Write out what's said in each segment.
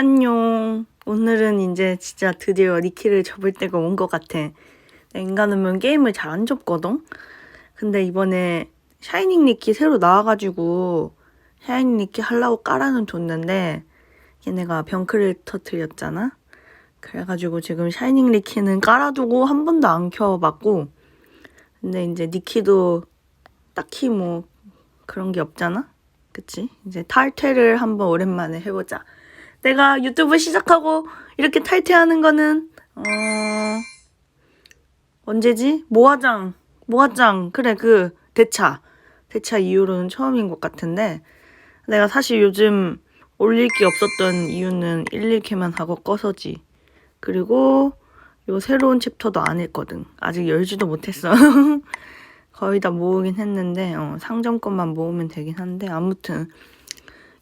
안녕. 오늘은 이제 진짜 드디어 니키를 접을 때가 온 것 같아. 인간은 게임을 잘 안 접거든? 근데 이번에 샤이닝 니키 새로 나와가지고 샤이닝 니키 하려고 깔아는 줬는데 얘네가 병크를 터트렸잖아? 그래가지고 지금 샤이닝 니키는 깔아두고 한 번도 안 켜봤고 근데 이제 니키도 딱히 뭐 그런 게 없잖아? 그치? 이제 탈퇴를 한번 오랜만에 해보자. 내가 유튜브 시작하고 이렇게 탈퇴하는 거는 어 언제지? 모화장 모화장. 그래 그 대차. 대차 이후로는 처음인 것 같은데 내가 사실 요즘 올릴 게 없었던 이유는 11캐만 하고 꺼서지. 그리고 요 새로운 챕터도 안 했거든. 아직 열지도 못했어. 거의 다 모으긴 했는데 어, 상점권만 모으면 되긴 한데 아무튼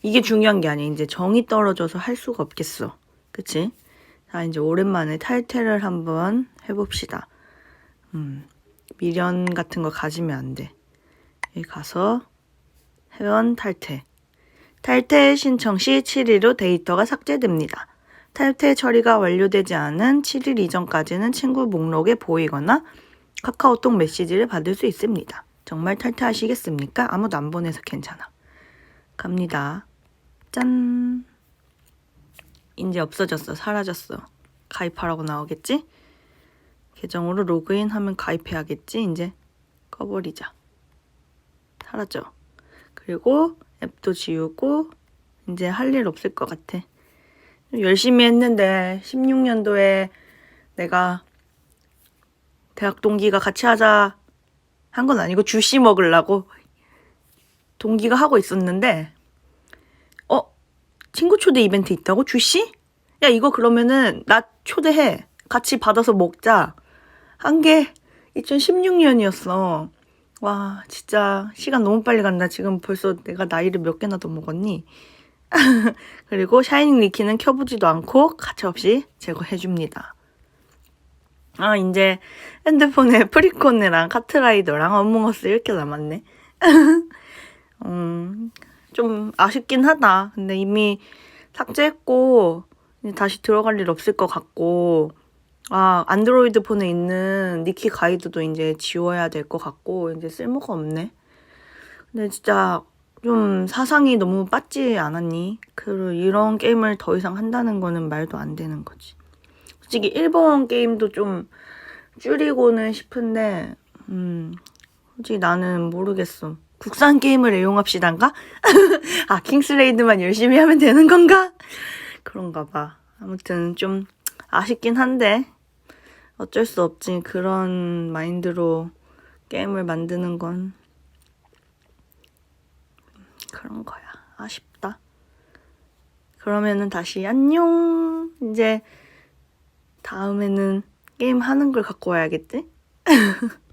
이게 중요한 게 아니야. 이제 정이 떨어져서 할 수가 없겠어. 그치? 자, 이제 오랜만에 탈퇴를 한번 해봅시다. 음, 미련 같은 거 가지면 안 돼. 여기 가서 회원 탈퇴. 탈퇴 신청 시 7일 후 데이터가 삭제됩니다. 탈퇴 처리가 완료되지 않은 7일 이전까지는 친구 목록에 보이거나 카카오톡 메시지를 받을 수 있습니다. 정말 탈퇴하시겠습니까? 아무도 안 보내서 괜찮아. 갑니다. 짠. 이제 없어졌어. 사라졌어. 가입하라고 나오겠지? 계정으로 로그인하면 가입해야겠지? 이제 꺼버리자. 사라져. 그리고 앱도 지우고 이제 할 일 없을 것 같아. 열심히 했는데 16년도에 내가 대학 동기가 같이 하자 한 건 아니고 주시 먹으려고 동기가 하고 있었는데 어 친구 초대 이벤트 있다고? 주시? 야 이거 그러면은 나 초대해. 같이 받아서 먹자. 한 게 2016년이었어. 와 진짜 시간 너무 빨리 간다. 지금 벌써 내가 나이를 몇 개나 더 먹었니? 그리고 샤이닝 리키는 켜보지도 않고 가차없이 제거해줍니다. 아 이제 핸드폰에 프리콘이랑 카트라이더랑 어몽어스 이렇게 남았네. 음, 좀 아쉽긴 하다. 근데 이미 삭제했고, 다시 들어갈 일 없을 것 같고, 아, 안드로이드 폰에 있는 니키 가이드도 이제 지워야 될 것 같고, 이제 쓸모가 없네. 근데 진짜 좀 사상이 너무 빠지 않았니? 그, 이런 게임을 더 이상 한다는 거는 말도 안 되는 거지. 솔직히 일본 게임도 좀 줄이고는 싶은데, 음, 솔직히 나는 모르겠어. 국산 게임을 애용합시단가? 아, 킹스레이드만 열심히 하면 되는 건가? 그런가 봐. 아무튼 좀 아쉽긴 한데, 어쩔 수 없지. 그런 마인드로 게임을 만드는 건 그런 거야. 아쉽다. 그러면은 다시 안녕. 이제 다음에는 게임 하는 걸 갖고 와야겠지?